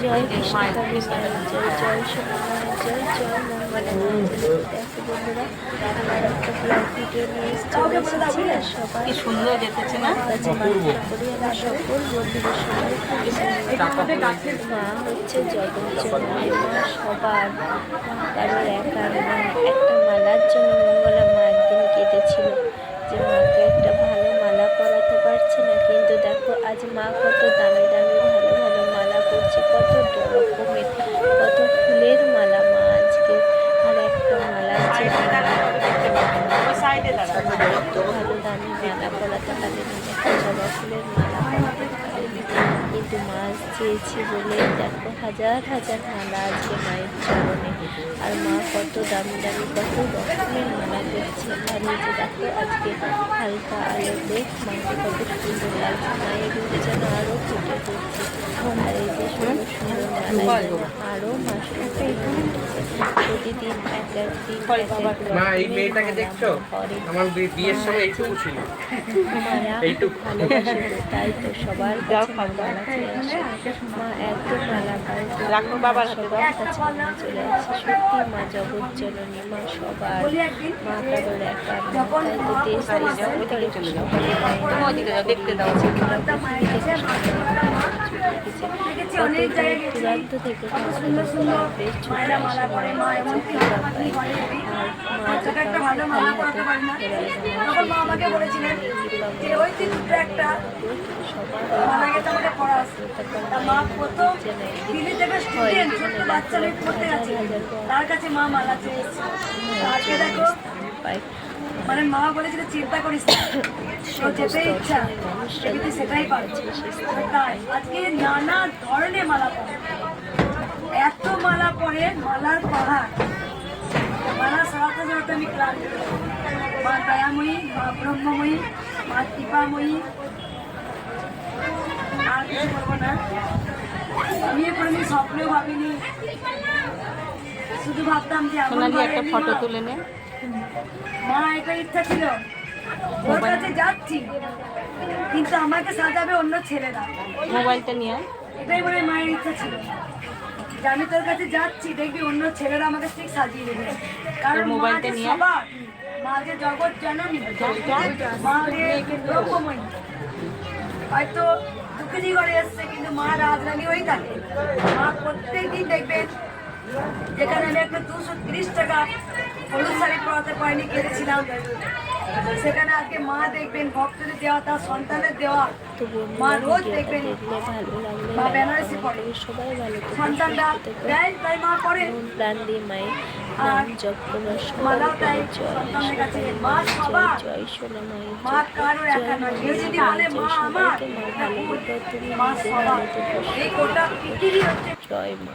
জয় কৃষ্ণ জয় জয় সোনা মায়ের জয় জয় মঙ্গলা দেখো বন্ধুরা আমার একটা ব্লগ ভিডিও নিয়ে চলে এসেছি আর সবাই কি সুন্দর দেখেছে না? কাছে প্রার্থনা করি আমার সকল বন্ধুদের সবাই মা হচ্ছে মা সবার কারোর একা একটা মালার জন্য দামি মালা পরাতে পারেনি জবা ফুলের মালা কিন্তু মাছ চেয়েছি বলে দেখো হাজার হাজার মালা আজকে মায়ের চরণে আর মা কত দামি দামি কত রকমের মালা করছে আর যে দেখো আজকে হালকা আলোতে মাকে কত সুন্দর লাগছে মায়ের রূপ যেন আরও ফুটে উঠছে আর এই যে আরও মা সুন্দর প্রতিদিন এক মা এই মেয়েটাকে দেখছ আমার বিয়ের সময় এইটুকু ছিল এইটুকু। তাই তো সবার মা রাখো বাবার সবার কাছে চলে আসে সত্যি মা জগৎ জননী মা সবার মা কারোর একা দেখতে দাও অনেক থেকে সুন্দর সুন্দর বেশ ছুটে তার কাছে মা মালা চেয়েছে। দেখো মানে মা বলেছিল চিন্তা করিস তোর যেতে ইচ্ছা দেখবি সেটাই পারছিস তাই আজকে নানা ধরনের মালা পরে। এত মালা পরে মালার পাহাড়। মালা সারাতে সারাতে আমি ক্লান্ত। মা দয়াময়ী মা ব্রহ্মময়ী মা কৃপাময়ী। আর কিছু বলব না। আমি কোনোদিন স্বপ্নেও ভাবিনি। শুধু ভাবতাম যে একটা ফটো তুলে নে। মা এটা ইচ্ছা ছিল। ওর কাছে যাচ্ছি কিন্তু আমাকে সাজাবে অন্য ছেলেরা। মোবাইলটা নিয়ে এটাই বলে মায়ের ইচ্ছা ছিল। যে আমি তোর কাছে যাচ্ছি দেখবি অন্য ছেলেরা আমাকে ঠিক সাজিয়ে দেবে। কারণ মোবাইলটা নিয়ে। সবার মা যে জগৎ জননী মা যে ব্রহ্মময়ী। হয়তো দুঃখিনী ঘরে এসছে কিন্তু মা রাজরানী হয়েই থাকে। মা যেখানে আমি একটা দুশো তিরিশ টাকা হলুদ শাড়ি পরাতে পারিনি কেঁদেছিলাম সেখানে আজকে মা দেখবেন ভক্তদের দেওয়া তার সন্তানের দেওয়া। মা রোজ দেখবেন মা বেনারসি থাকবে, সন্তানরা তাই মা প্রাণ দিয়ে মায়ের নাম জয় জয় মা।